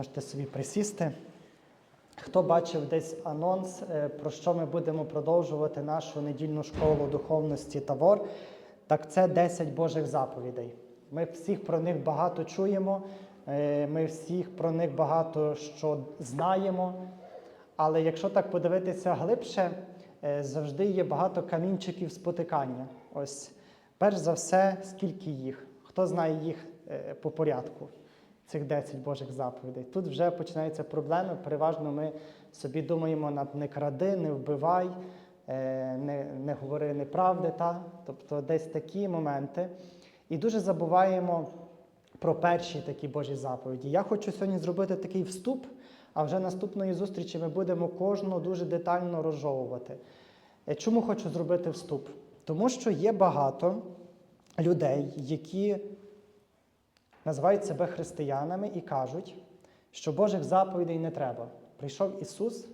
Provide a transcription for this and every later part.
Можете собі присісти. Хто бачив десь анонс, е, про що ми будемо продовжувати нашу недільну школу духовності Тавор, так це 10 Божих заповідей. Ми всіх про них багато чуємо, е, ми всіх про них багато що знаємо. Але якщо так подивитися глибше, е, завжди є багато камінчиків спотикання. Ось, перш за все, скільки їх? Хто знає їх по порядку? Цих 10 Божих заповідей. Тут вже починаються проблеми. Переважно ми собі думаємо над не кради, не вбивай, е, не, не говори неправди, та? тобто десь такі моменти. І дуже забуваємо про перші такі Божі заповіді. Я хочу сьогодні зробити такий вступ, а вже наступної зустрічі ми будемо кожну дуже детально розжовувати. Е, Чому хочу зробити вступ? Тому що є багато людей, які називають себе християнами і кажуть, що Божих заповідей не треба. Прийшов Ісус,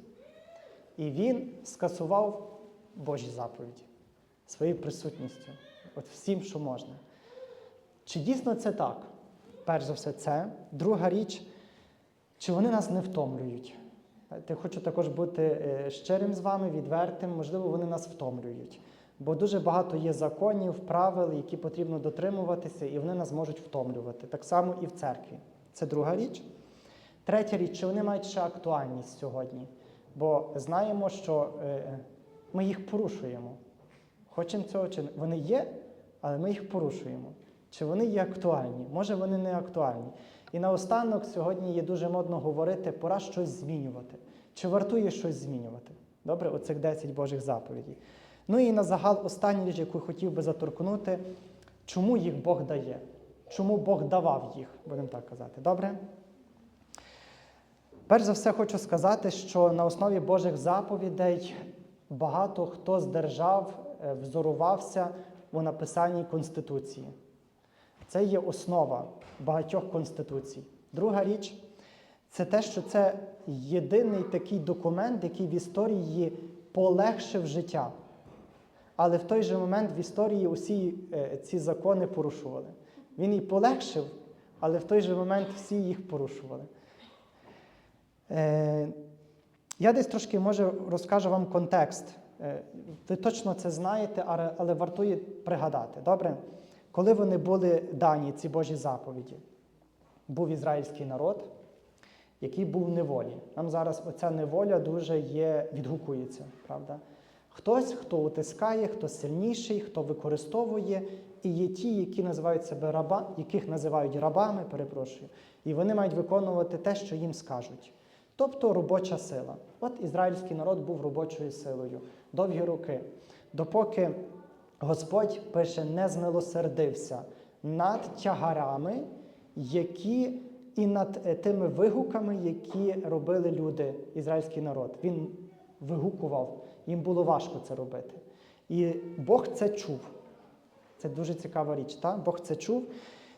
і Він скасував Божі заповіді своєю присутністю, от всім, що можна. Чи дійсно це так? Перш за все, це. Друга річ, чи вони нас не втомлюють? Я хочу також бути е, щирим з вами, відвертим, можливо, вони нас втомлюють. Бо дуже багато є законів, правил, які потрібно дотримуватися, і вони нас можуть втомлювати. Так само і в церкві. Це друга річ. Третя річ, чи вони мають ще актуальність сьогодні? Бо знаємо, що е, ми їх порушуємо. Хочемо цього чи. Вони є, але ми їх порушуємо. Чи вони є актуальні? Може, вони не актуальні. І наостанок сьогодні є дуже модно говорити, пора щось змінювати. Чи вартує щось змінювати? Добре, оцих 10 Божих заповідей. Ну і на загал остання річ, яку хотів би заторкнути, чому їх Бог дає? Чому Бог давав їх, будемо так казати. Добре? Перш за все, хочу сказати, що на основі Божих заповідей багато хто з держав е, взорувався у написанні Конституції. Це є основа багатьох конституцій. Друга річ це те, що це єдиний такий документ, який в історії полегшив життя. Але в той же момент в історії усі е, ці закони порушували. Він і полегшив, але в той же момент всі їх порушували. Е, я десь трошки може розкажу вам контекст. Е, ви точно це знаєте, але, вартує пригадати. Добре? Коли вони були дані, ці Божі заповіді, був ізраїльський народ, який був в неволі. Нам зараз оця неволя дуже є, відгукується, правда? Хтось, хто утискає, хто сильніший, хто використовує, і є ті, які називають себе раба, яких називають рабами, перепрошую, і вони мають виконувати те, що їм скажуть. Тобто робоча сила. От ізраїльський народ був робочою силою довгі роки, допоки Господь пише, не змилосердився над тягарами, які і над е, тими вигуками, які робили люди, ізраїльський народ. Він вигукував, їм було важко це робити. І Бог це чув. Це дуже цікава річ. Так? Бог це чув.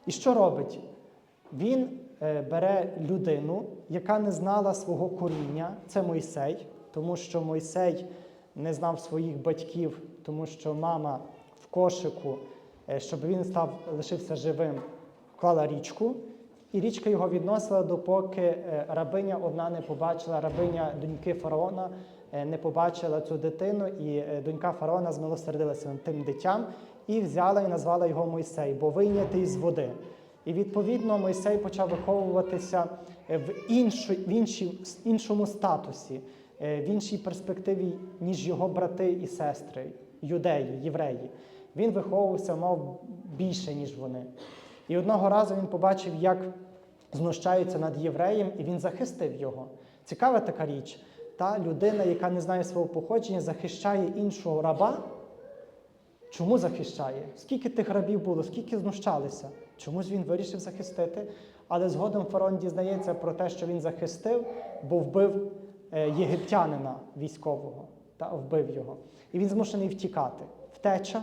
І що робить? Він е, бере людину, яка не знала свого коріння, це Мойсей, тому що Мойсей не знав своїх батьків, тому що мама в кошику, е, щоб він став, лишився живим, вклала річку, і річка його відносила, допоки е, рабиня одна не побачила, рабиня доньки фараона е, не побачила цю дитину, і е, донька фараона змилосердилася над тим дитям і взяла і назвала його Мойсей, бо вийнятий з води. І відповідно Мойсей почав виховуватися в, іншу, в іншій, іншому статусі, в іншій перспективі, ніж його брати і сестри, юдеї, євреї. Він виховувався, мав більше, ніж вони. І одного разу він побачив, як знущаються над євреєм, і він захистив його. Цікава така річ. Та людина, яка не знає свого походження, захищає іншого раба. Чому захищає? Скільки тих рабів було, скільки знущалися? Чомусь він вирішив захистити. Але згодом фараон дізнається про те, що він захистив, бо вбив е, єгиптянина військового та вбив його. І він змушений втікати. Втеча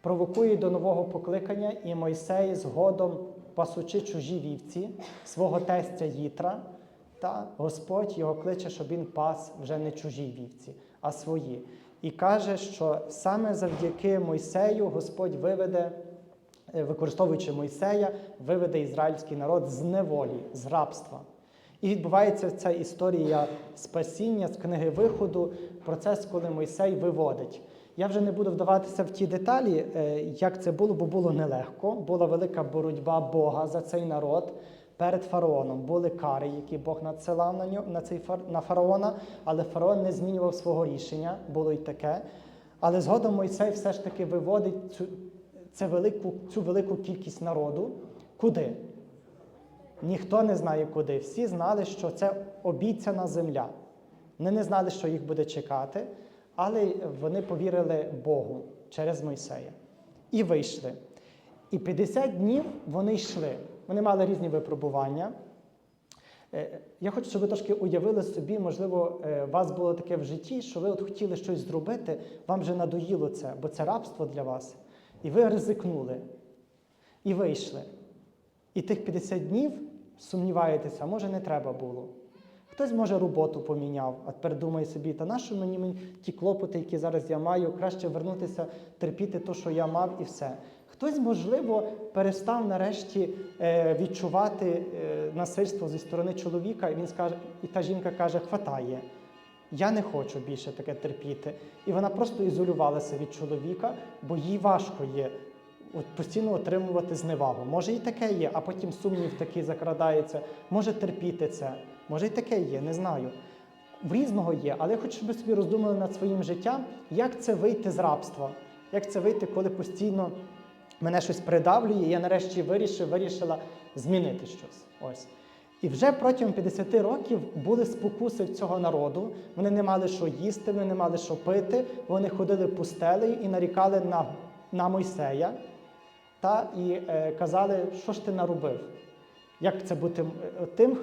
провокує до нового покликання, і Мойсей згодом, пасучи чужі вівці, свого тестя Їтра, та Господь його кличе, щоб він пас вже не чужі вівці, а свої. І каже, що саме завдяки Мойсею Господь виведе, е, використовуючи Мойсея, виведе ізраїльський народ з неволі, з рабства. І відбувається ця історія спасіння з книги виходу, процес, коли Мойсей виводить. Я вже не буду вдаватися в ті деталі, е, як це було, бо було нелегко. Була велика боротьба Бога за цей народ перед фараоном. Були кари, які Бог надсилав на нього на цей на фараона, але фараон не змінював свого рішення, було й таке. Але згодом Мойсей все ж таки виводить цю, це велику, цю велику кількість народу. Куди? Ніхто не знає куди. Всі знали, що це обіцяна земля. Вони не знали, що їх буде чекати, але вони повірили Богу через Мойсея. І вийшли. І 50 днів вони йшли. Вони мали різні випробування. Е, Я хочу, щоб ви трошки уявили собі, можливо, е, у вас було таке в житті, що ви от хотіли щось зробити, вам вже надоїло це, бо це рабство для вас. І ви ризикнули. І вийшли. І тих 50 днів сумніваєтеся, може не треба було. Хтось, може, роботу поміняв, а тепер думає собі, та нащо мені, ті клопоти, які зараз я маю, краще вернутися, терпіти те, що я мав, і все. Хтось, можливо, перестав нарешті е, відчувати е, насильство зі сторони чоловіка, і він скаже, і та жінка каже, хватає. Я не хочу більше таке терпіти. І вона просто ізолювалася від чоловіка, бо їй важко є от постійно отримувати зневагу. Може і таке є, а потім сумнів такий закрадається. Може терпіти це, може і таке є, не знаю. В різного є, але я хочу, щоб ви собі роздумали над своїм життям, як це вийти з рабства, як це вийти, коли постійно мене щось придавлює, і я нарешті вирішив, вирішила змінити щось. Ось. І вже протягом 50 років були спокуси цього народу. Вони не мали що їсти, вони не мали що пити. Вони ходили пустелею і нарікали на, на Мойсея та і е, казали, що ж ти наробив? Як це бути е, тим,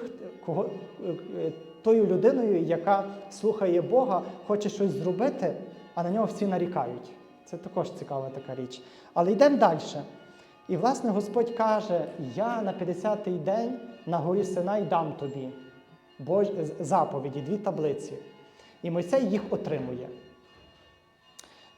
кого, е, тою людиною, яка слухає Бога, хоче щось зробити, а на нього всі нарікають. Це також цікава така річ. Але йдемо далі. І, власне, Господь каже: Я на 50-й день на горі Синай дам тобі заповіді, дві таблиці. І Мойсей їх отримує.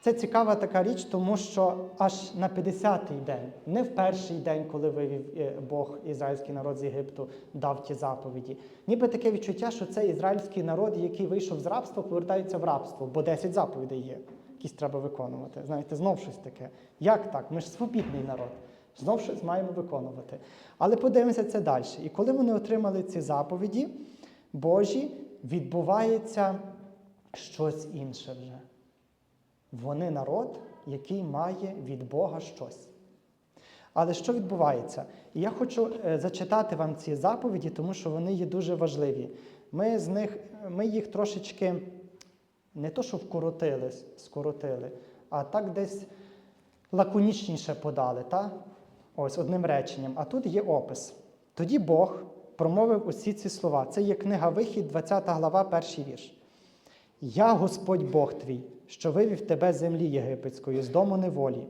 Це цікава така річ, тому що аж на 50-й день, не в перший день, коли вивів е, Бог ізраїльський народ з Єгипту, дав ті заповіді. Ніби таке відчуття, що це ізраїльський народ, який вийшов з рабства, повертається в рабство, бо 10 заповідей є, якісь треба виконувати. Знаєте, знов щось таке. Як так? Ми ж свобідний народ. Знов щось маємо виконувати. Але подивимося це далі. І коли вони отримали ці заповіді Божі, відбувається щось інше вже. Вони народ, який має від Бога щось. Але що відбувається? І я хочу е, зачитати вам ці заповіді, тому що вони є дуже важливі. Ми з них, ми їх трошечки не то, що вкоротили, скоротили, а так десь лаконічніше подали, та? Ось одним реченням. А тут є опис. Тоді Бог промовив усі ці слова. Це є книга Вихід, 20 глава, перший вірш. Я Господь Бог твій, що вивів тебе з землі єгипетської, з дому неволі.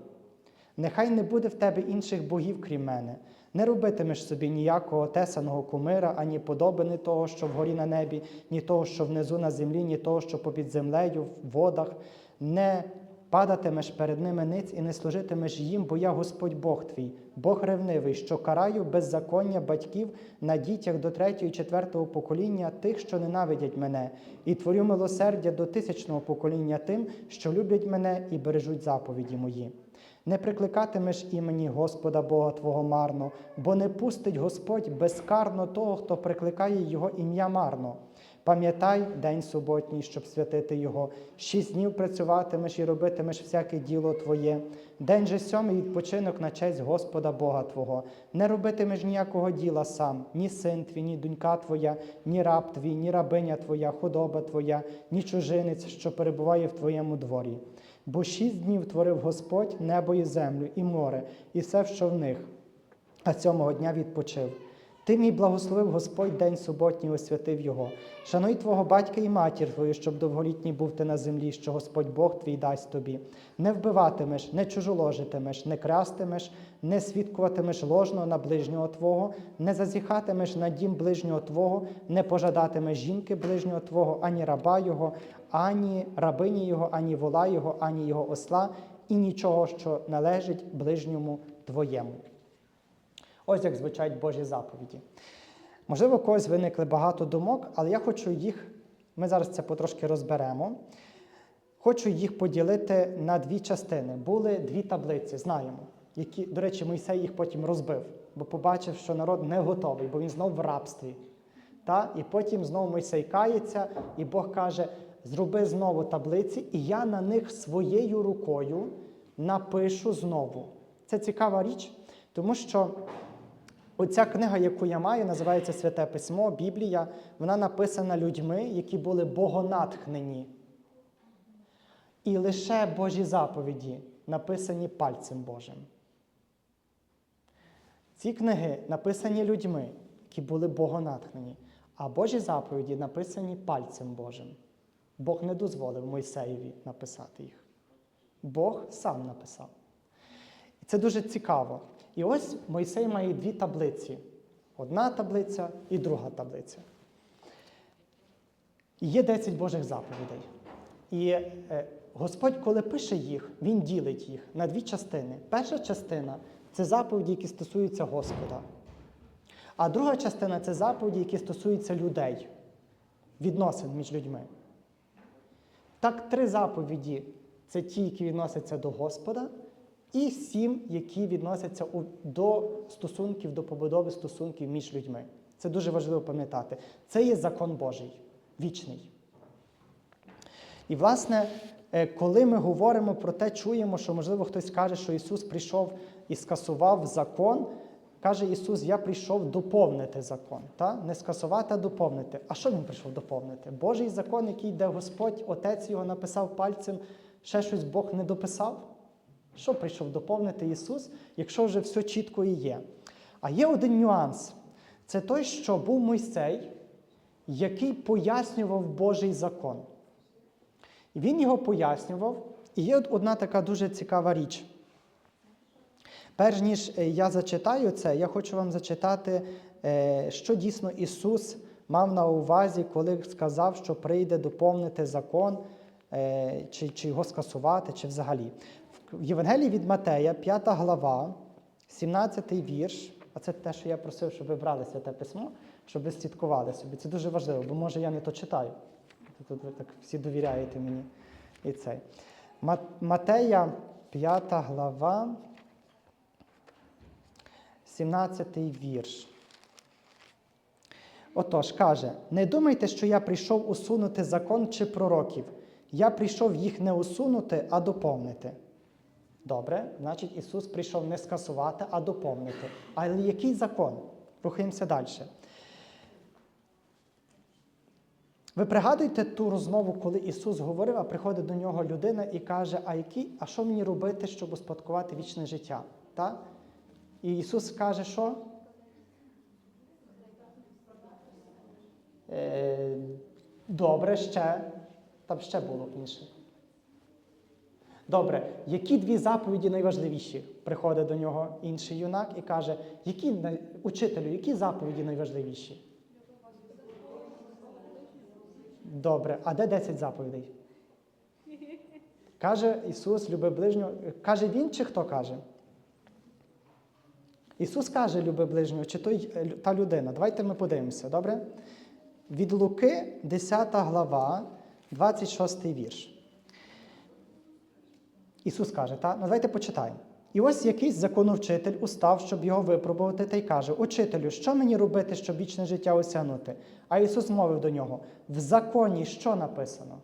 Нехай не буде в тебе інших богів, крім мене. Не робитимеш собі ніякого тесаного кумира, ані подобини того, що вгорі на небі, ні того, що внизу на землі, ні того, що попід землею, в водах. Не падатимеш перед ними ниць і не служитимеш їм, бо я Господь Бог твій, Бог ревнивий, що караю беззаконня батьків на дітях до третього і четвертого покоління тих, що ненавидять мене, і творю милосердя до тисячного покоління тим, що люблять мене і бережуть заповіді мої. Не прикликатимеш імені Господа Бога Твого марно, бо не пустить Господь безкарно того, хто прикликає Його ім'я марно. Пам'ятай день суботній, щоб святити Його. Шість днів працюватимеш і робитимеш всяке діло Твоє. День же сьомий відпочинок на честь Господа Бога Твого. Не робитимеш ніякого діла сам, ні син твій, ні донька твоя, ні раб твій, ні рабиня твоя, худоба твоя, ні чужинець, що перебуває в твоєму дворі. Бо шість днів творив Господь небо і землю, і море, і все, що в них, а сьомого дня відпочив. Ти мій благословив Господь день суботній, освятив його. Шануй твого батька і матір твою, щоб довголітній був ти на землі, що Господь Бог твій дасть тобі. Не вбиватимеш, не чужоложитимеш, не крастимеш, не свідкуватимеш ложно на ближнього твого, не зазіхатимеш на дім ближнього твого, не пожадатимеш жінки ближнього твого, ані раба його, ані рабині його, ані вола його, ані його осла, і нічого, що належить ближньому твоєму. Ось як звучать Божі заповіді. Можливо, у когось виникли багато думок, але я хочу їх, ми зараз це потрошки розберемо. Хочу їх поділити на дві частини. Були дві таблиці, знаємо, які, до речі, Мойсей їх потім розбив, бо побачив, що народ не готовий, бо він знов в рабстві. Та? І потім знову Мойсей кається, і Бог каже: зроби знову таблиці, і я на них своєю рукою напишу знову. Це цікава річ, тому що оця книга, яку я маю, називається Святе Письмо, Біблія, вона написана людьми, які були богонатхнені. І лише Божі заповіді написані пальцем Божим. Ці книги написані людьми, які були богонатхнені, а Божі заповіді написані пальцем Божим. Бог не дозволив Мойсеєві написати їх. Бог сам написав. І це дуже цікаво. І ось Мойсей має дві таблиці: одна таблиця і друга таблиця. І є 10 Божих заповідей. І е, Господь, коли пише їх, Він ділить їх на дві частини. Перша частина це заповіді, які стосуються Господа. А друга частина це заповіді, які стосуються людей, відносин між людьми. Так, три заповіді це ті, які відносяться до Господа, і сім, які відносяться до стосунків, до побудови стосунків між людьми. Це дуже важливо пам'ятати. Це є закон Божий, вічний. І, власне, е, коли ми говоримо про те, чуємо, що, можливо, хтось каже, що Ісус прийшов і скасував закон, каже Ісус, я прийшов доповнити закон. Та? Не скасувати, а доповнити. А що Він прийшов доповнити? Божий закон, який де Господь, Отець його написав пальцем, ще щось Бог не дописав? Що прийшов доповнити Ісус, якщо вже все чітко і є? А є один нюанс: це той, що був Мойсей, який пояснював Божий закон. Він його пояснював. І є одна така дуже цікава річ. Перш ніж е, я зачитаю це, я хочу вам зачитати, е, що дійсно Ісус мав на увазі, коли сказав, що прийде доповнити закон, е, чи, чи його скасувати, чи взагалі. В Євангелії від Матея, 5 глава, 17 вірш. А це те, що я просив, щоб ви брали святе письмо, щоб ви слідкували собі. Це дуже важливо, бо може я не то читаю. Тут ви так всі довіряєте мені. І цей. Матея, 5 глава, 17 вірш. Отож, каже: не думайте, що я прийшов усунути закон чи пророків. Я прийшов їх не усунути, а доповнити. Добре, значить, Ісус прийшов не скасувати, а доповнити. Але який закон? Рухаємося далі. Ви пригадуєте ту розмову, коли Ісус говорив, а приходить до нього людина і каже, а, які, а що мені робити, щоб успадкувати вічне життя? Та? І Ісус каже, що? Е, добре, ще. Там ще було інше. Добре, які дві заповіді найважливіші? Приходить до нього інший юнак і каже, які, учителю, які заповіді найважливіші? Добре, а де 10 заповідей? Каже Ісус, люби ближнього. Каже він чи хто каже? Ісус каже, люби ближнього, чи той, та людина. Давайте ми подивимося, добре? Від Луки, 10 глава, 26 вірш. Ісус каже, та? Ну, давайте почитаємо. І ось якийсь законовчитель устав, щоб його випробувати, та й каже: Учителю, що мені робити, щоб вічне життя осягнути? А Ісус мовив до нього: в законі що написано?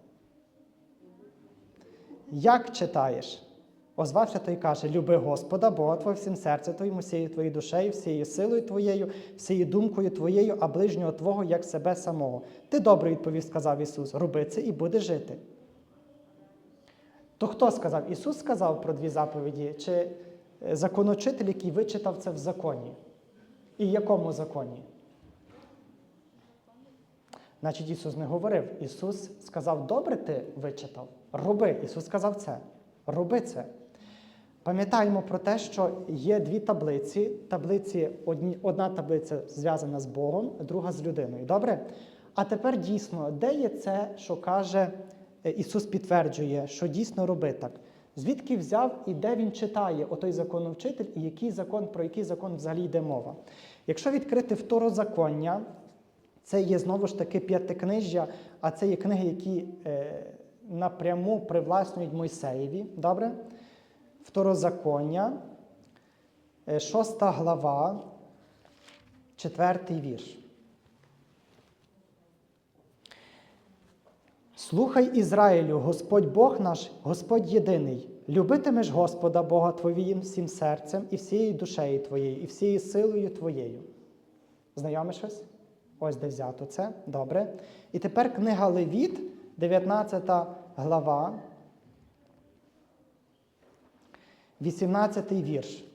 Як читаєш? Озвався той і каже: Люби Господа, Бога Твого всім серцем твоїм, всією твоєю душею, всією силою твоєю, всією думкою твоєю, а ближнього Твого, як себе самого. Ти добре відповів, сказав Ісус, роби це і буде жити. То хто сказав? Ісус сказав про дві заповіді, чи е, законочитель, який вичитав це в законі? І якому законі? Значить, Ісус не говорив. Ісус сказав, добре ти вичитав, роби. Ісус сказав це. Роби це. Пам'ятаємо про те, що є дві таблиці. Таблиці, одні, одна таблиця зв'язана з Богом, друга з людиною. Добре? А тепер дійсно, де є це, що каже Ісус підтверджує, що дійсно роби так? Звідки взяв і де він читає отой законовчитель, і який закон, про який закон взагалі йде мова? Якщо відкрити второзаконня, це є знову ж таки п'ятикнижжя, а це є книги, які е, напряму привласнюють Мойсеєві. Добре? Второзаконня, е, шоста глава, четвертий вірш. Слухай Ізраїлю, Господь Бог наш, Господь єдиний. Любитимеш Господа Бога твоїм всім серцем і всією душею твоєю, і всією силою твоєю. Знайоме щось? Ось де взято це. Добре. І тепер книга Левіт, 19 глава, 18 вірш.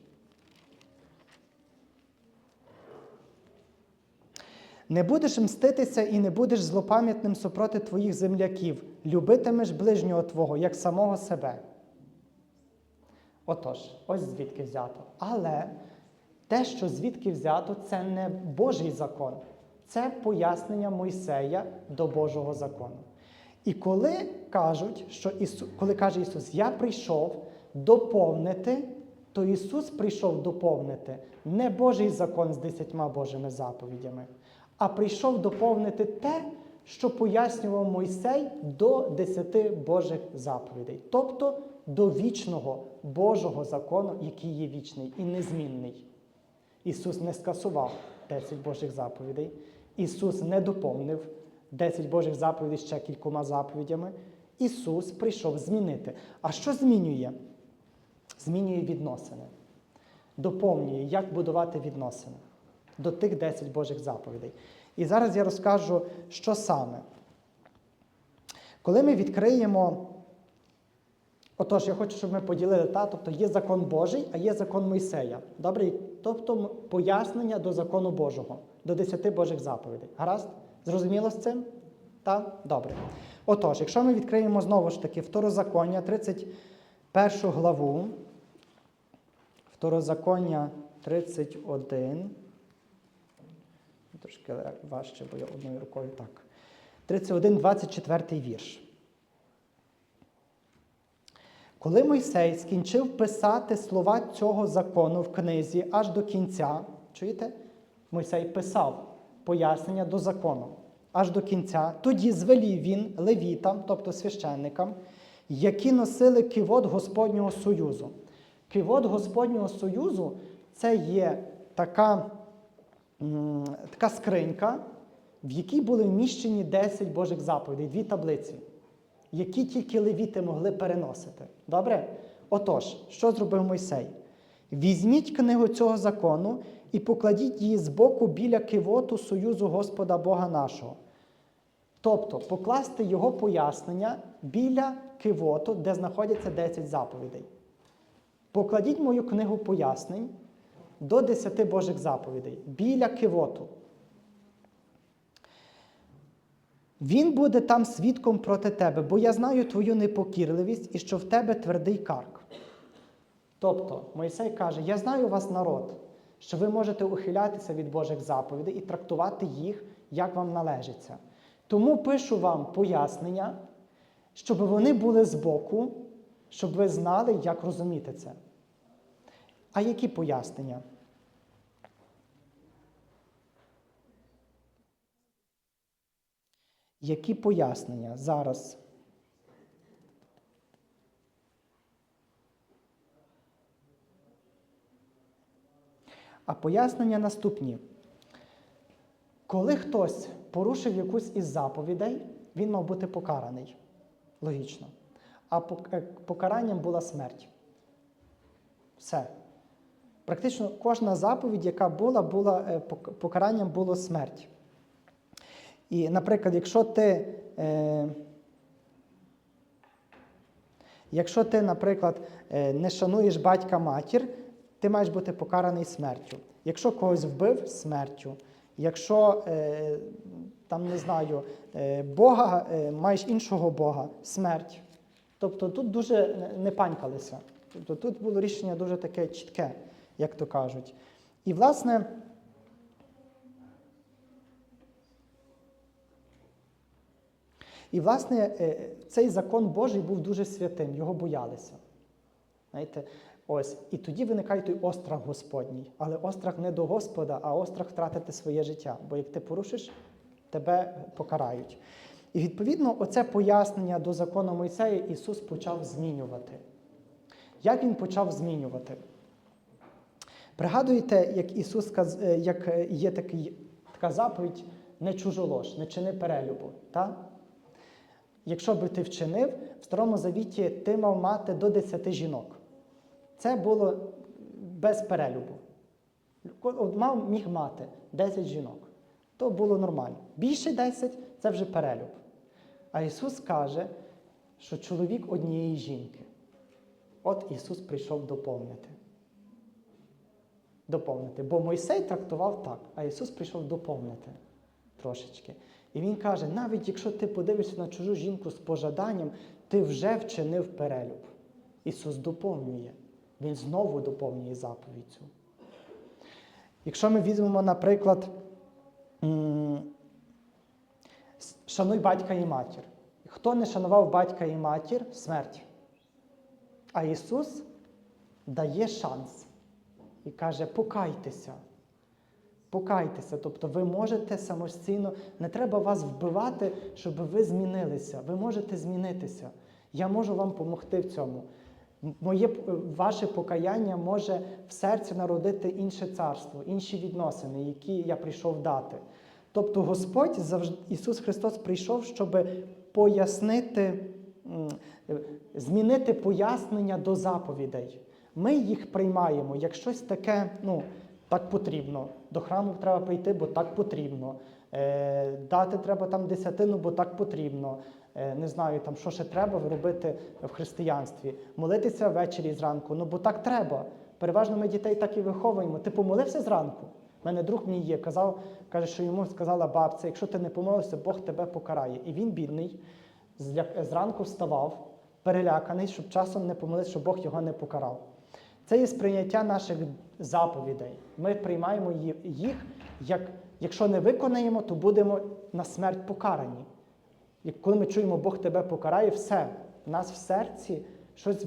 Не будеш мститися і не будеш злопам'ятним супроти твоїх земляків, любитимеш ближнього твого, як самого себе. Отож, ось звідки взято. Але те, що звідки взято, це не Божий закон, це пояснення Мойсея до Божого закону. І коли кажуть, що Ісу, коли каже Ісус, я прийшов доповнити, то Ісус прийшов доповнити не Божий закон з десятьма Божими заповідями, а прийшов доповнити те, що пояснював Мойсей до десяти Божих заповідей, тобто до вічного Божого закону, який є вічний і незмінний. Ісус не скасував 10 Божих заповідей, Ісус не доповнив 10 Божих заповідей ще кількома заповідями. Ісус прийшов змінити. А що змінює? Змінює відносини, доповнює, як будувати відносини до тих 10 Божих заповідей. І зараз я розкажу, що саме. Коли ми відкриємо, отож, я хочу, щоб ми поділили, та, тобто є закон Божий, а є закон Мойсея. Добре? Тобто пояснення до закону Божого, до 10 Божих заповідей. Гаразд? Зрозуміло з цим? Так? Добре. Отож, якщо ми відкриємо знову ж таки второзаконня, 31 главу, второзаконня 31. Трошки важче, бо я одною рукою так. 31, 24 вірш. Коли Мойсей скінчив писати слова цього закону в книзі аж до кінця, чуєте? Мойсей писав пояснення до закону аж до кінця, тоді звелів він левітам, тобто священникам, які носили кивот Господнього Союзу. Кивот Господнього Союзу це є така така скринька, в якій були вміщені 10 Божих заповідей, дві таблиці, які тільки левіти могли переносити. Добре? Отож, що зробив Мойсей? Візьміть книгу цього закону і покладіть її збоку біля кивоту Союзу Господа Бога нашого. Тобто покласти його пояснення біля кивоту, де знаходяться 10 заповідей. Покладіть мою книгу пояснень до 10 Божих заповідей біля кивоту. Він буде там свідком проти тебе, бо я знаю твою непокірливість і що в тебе твердий карк. Тобто, Мойсей каже: Я знаю вас народ, що ви можете ухилятися від Божих заповідей і трактувати їх, як вам належиться. Тому пишу вам пояснення, щоб вони були збоку, щоб ви знали, як розуміти це. А які пояснення? Які пояснення зараз? А пояснення наступні. Коли хтось порушив якусь із заповідей, він мав бути покараний. Логічно. А е, покаранням була смерть. Все. Практично кожна заповідь, яка була, була е, покаранням було смерть. І, наприклад, якщо ти, е, якщо ти, наприклад, е, не шануєш батька матір, ти маєш бути покараний смертю. Якщо когось вбив смертю, якщо е, там не знаю, е, Бога, е, маєш іншого Бога, смерть. Тобто тут дуже не- панькалися. Тобто тут було рішення дуже таке чітке, як то кажуть. І, власне, І, власне, е, цей закон Божий був дуже святим, його боялися. Знаєте, Ось, і тоді виникає той острах Господній. Але острах не до Господа, а острах втратити своє життя. Бо як ти порушиш, тебе покарають. І відповідно, оце пояснення до закону Мойсея Ісус почав змінювати. Як Він почав змінювати? Пригадуєте, як Ісус е, як е, є такий, така заповідь не чужолож, не чини перелюбу. Та? Якщо би ти вчинив, в Старому Завіті ти мав мати до 10 жінок. Це було без перелюбу. От Мав міг мати 10 жінок. То було нормально. Більше 10 це вже перелюб. А Ісус каже, що чоловік однієї жінки. От Ісус прийшов доповнити. Доповнити. Бо Мойсей трактував так, а Ісус прийшов доповнити трошечки. І Він каже: навіть якщо ти подивишся на чужу жінку з пожаданням, ти вже вчинив перелюб. Ісус доповнює. Він знову доповнює заповідь цю. Якщо ми візьмемо, наприклад, шануй батька і матір. Хто не шанував батька і матір смерть. А Ісус дає шанс і каже: покайтеся. Покайтеся, тобто ви можете самостійно, не треба вас вбивати, щоб ви змінилися. Ви можете змінитися. Я можу вам допомогти в цьому. Моє, ваше покаяння може в серці народити інше царство, інші відносини, які я прийшов дати. Тобто Господь завжди, Ісус Христос прийшов, щоб пояснити, змінити пояснення до заповідей. Ми їх приймаємо як щось таке, ну, так потрібно. До храму треба прийти, бо так потрібно. Е, дати треба там десятину, бо так потрібно. Е, не знаю, там що ще треба робити в християнстві. Молитися ввечері зранку, ну бо так треба. Переважно ми дітей так і виховуємо. Ти помолився зранку? У мене друг мій є, казав, каже, що йому сказала бабця, якщо ти не помолився, Бог тебе покарає. І він, бідний, зранку вставав, переляканий, щоб часом не помолився, щоб Бог його не покарав. Це є сприйняття наших заповідей. Ми приймаємо їх, як якщо не виконаємо, то будемо на смерть покарані. І коли ми чуємо, Бог тебе покарає, все. У нас в серці щось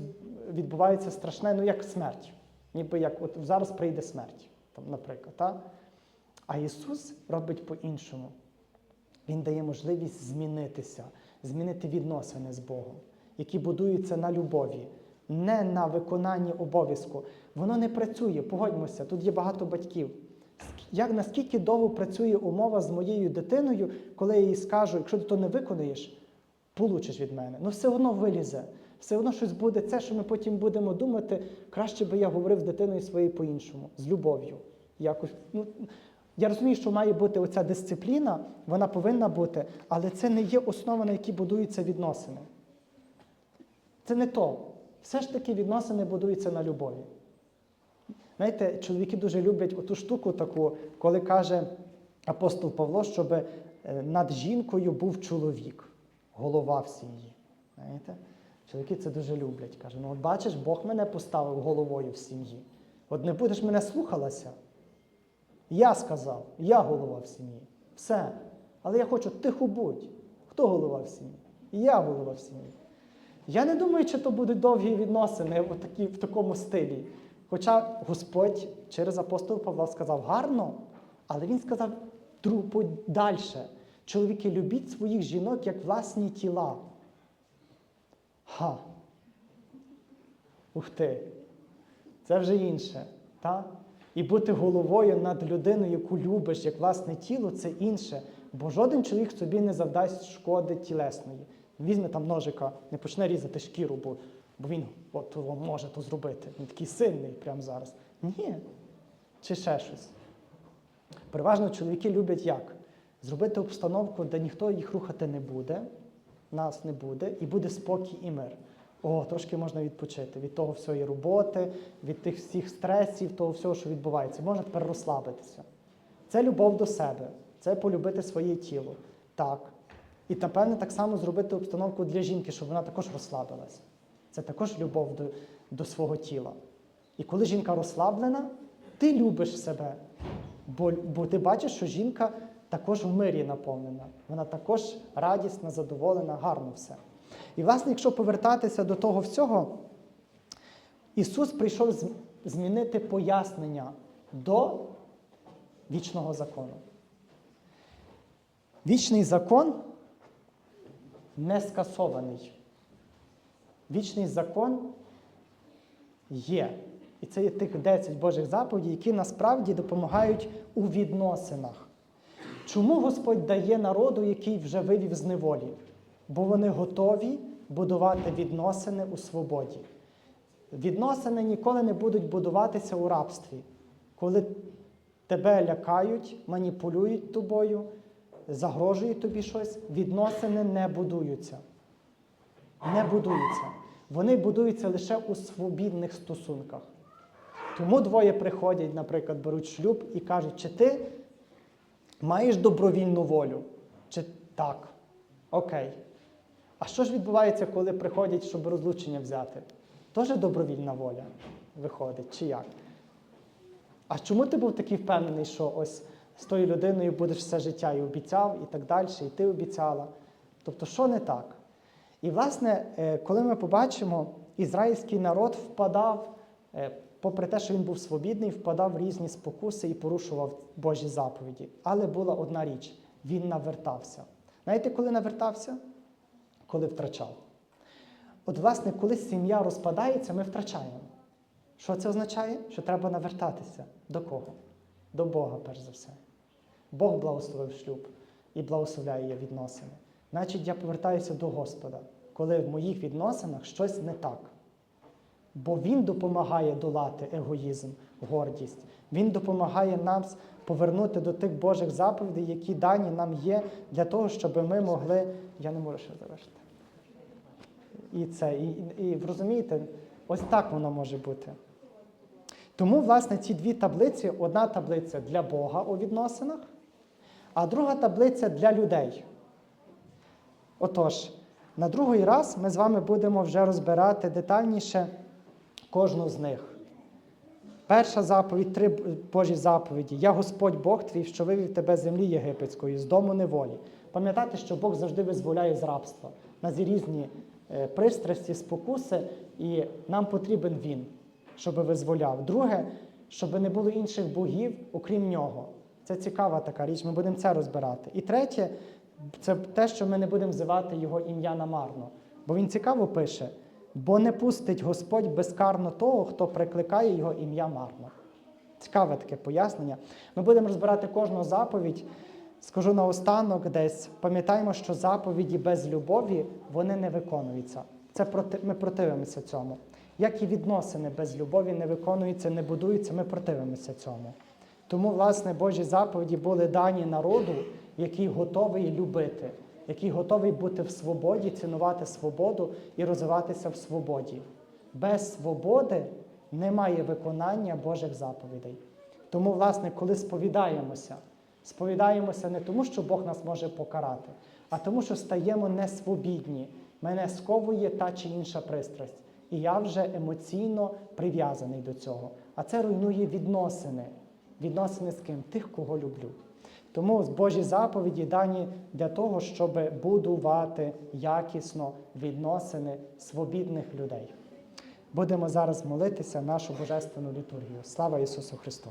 відбувається страшне, ну як смерть. Ніби як от зараз прийде смерть, там, наприклад. Та? А Ісус робить по-іншому. Він дає можливість змінитися, змінити відносини з Богом, які будуються на любові, не на виконанні обов'язку. Воно не працює, погодьмося, тут є багато батьків. Як наскільки довго працює умова з моєю дитиною, коли я їй скажу, якщо ти то не виконаєш, получиш від мене. Ну все одно вилізе, все одно щось буде це, що ми потім будемо думати, краще би я говорив з дитиною своєю по-іншому, з любов'ю. Якось, ну, я розумію, що має бути оця дисципліна, вона повинна бути, але це не є основа, на якій будуються відносини. Це не то. Все ж таки відносини будуються на любові. Знаєте, чоловіки дуже люблять оту штуку таку, коли каже апостол Павло, щоб е, над жінкою був чоловік, голова в сім'ї. Знаєте? Чоловіки це дуже люблять. Каже, ну от бачиш, Бог мене поставив головою в сім'ї. От не будеш мене слухалася. Я сказав, я голова в сім'ї. Все. Але я хочу тихо будь. Хто голова в сім'ї? Я голова в сім'ї. Я не думаю, чи то будуть довгі відносини в, такі, в такому стилі. Хоча Господь через апостола Павла сказав гарно, але він сказав далі. Чоловіки, любіть своїх жінок як власні тіла. Ха. Ух ти. Це вже інше. Та? І бути головою над людиною, яку любиш, як власне тіло, це інше. Бо жоден чоловік собі не завдасть шкоди тілесної. Візьме там ножика, не почне різати шкіру, бо, бо він от, може то зробити. Він такий сильний прямо зараз. Ні. Чи ще щось. Переважно чоловіки люблять як? Зробити обстановку, де ніхто їх рухати не буде, нас не буде, і буде спокій і мир. О, трошки можна відпочити від того всієї роботи, від тих всіх стресів, того всього, що відбувається. Можна тепер розслабитися. Це любов до себе, це полюбити своє тіло. Так. І, напевне, так само зробити обстановку для жінки, щоб вона також розслабилася. Це також любов до, до свого тіла. І коли жінка розслаблена, ти любиш себе. Бо, бо ти бачиш, що жінка також в мирі наповнена. Вона також радісна, задоволена, гарно все. І, власне, якщо повертатися до того всього, Ісус прийшов змінити пояснення до вічного закону. Вічний закон не скасований. Вічний закон є. І це є тих 10 Божих заповідей, які насправді допомагають у відносинах. Чому Господь дає народу, який вже вивів з неволі? Бо вони готові будувати відносини у свободі. Відносини ніколи не будуть будуватися у рабстві, коли тебе лякають, маніпулюють тобою, загрожують тобі щось, відносини не будуються. Не будуються. Вони будуються лише у свобідних стосунках. Тому двоє приходять, наприклад, беруть шлюб і кажуть, чи ти маєш добровільну волю? Чи так? Окей. А що ж відбувається, коли приходять, щоб розлучення взяти? Теж добровільна воля виходить, чи як? А чому ти був такий впевнений, що ось з тою людиною будеш все життя і обіцяв, і так далі, і ти обіцяла? Тобто, що не так? І, власне, е, коли ми побачимо, ізраїльський народ впадав, е, попри те, що він був свобідний, впадав в різні спокуси і порушував Божі заповіді. Але була одна річ: він навертався. Знаєте, коли навертався? Коли втрачав. От, власне, коли сім'я розпадається, ми втрачаємо. Що це означає? Що треба навертатися. До кого? До Бога, перш за все. Бог благословив шлюб і благословляє відносини. Значить, я повертаюся до Господа, коли в моїх відносинах щось не так. Бо Він допомагає долати егоїзм, гордість. Він допомагає нам повернути до тих Божих заповідей, які дані нам є, для того, щоб ми могли. Я не можу ще завершити. І це, і, і розумієте, ось так воно може бути. Тому, власне, ці дві таблиці: одна таблиця для Бога у відносинах, а друга таблиця для людей. Отож, на другий раз ми з вами будемо вже розбирати детальніше кожну з них. Перша заповідь, три Божі заповіді. Я Господь Бог твій, що вивів тебе з землі єгипетської, з дому неволі. Пам'ятайте, що Бог завжди визволяє з рабства. У нас є різні е, пристрасті, спокуси, і нам потрібен Він, щоб визволяв. Друге, щоб не було інших богів, окрім нього. Це цікава така річ, ми будемо це розбирати. І третє, це те, що ми не будемо взивати його ім'я намарно. Бо він цікаво пише: бо не пустить Господь безкарно того, хто прикликає його ім'я марно. Цікаве таке пояснення. Ми будемо розбирати кожну заповідь. Скажу наостанок десь, пам'ятаємо, що заповіді без любові вони не виконуються. Це проти, ми противимося цьому. Як і відносини без любові не виконуються, не будуються, ми противимося цьому. Тому, власне, Божі заповіді були дані народу, який готовий любити, який готовий бути в свободі, цінувати свободу і розвиватися в свободі. Без свободи немає виконання Божих заповідей. Тому, власне, коли сповідаємося, сповідаємося не тому, що Бог нас може покарати, а тому, що стаємо несвобідні. Мене сковує та чи інша пристрасть. І я вже емоційно прив'язаний до цього. А це руйнує відносини. Відносини з ким? Тих, кого люблю. Тому Божі заповіді дані для того, щоб будувати якісно відносини свобідних людей. Будемо зараз молитися нашу божественну літургію. Слава Ісусу Христу!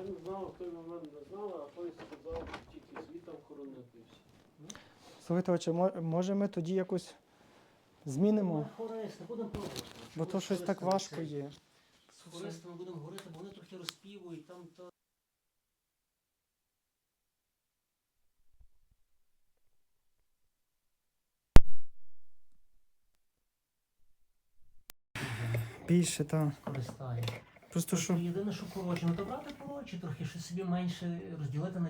Я не знав. В той момент не знав, а той сказав, тільки світом хоронити. Слухайте, отче, мо- може ми тоді якось змінимо? Хористи, будемо пробувати. Бо то щось так важко є. З хористами будемо говорити, бо вони трохи розпівують, там то. Більше, так. користає. Просто що. Єдине, що коротше, ну то брати коротше, трохи що собі менше розділити на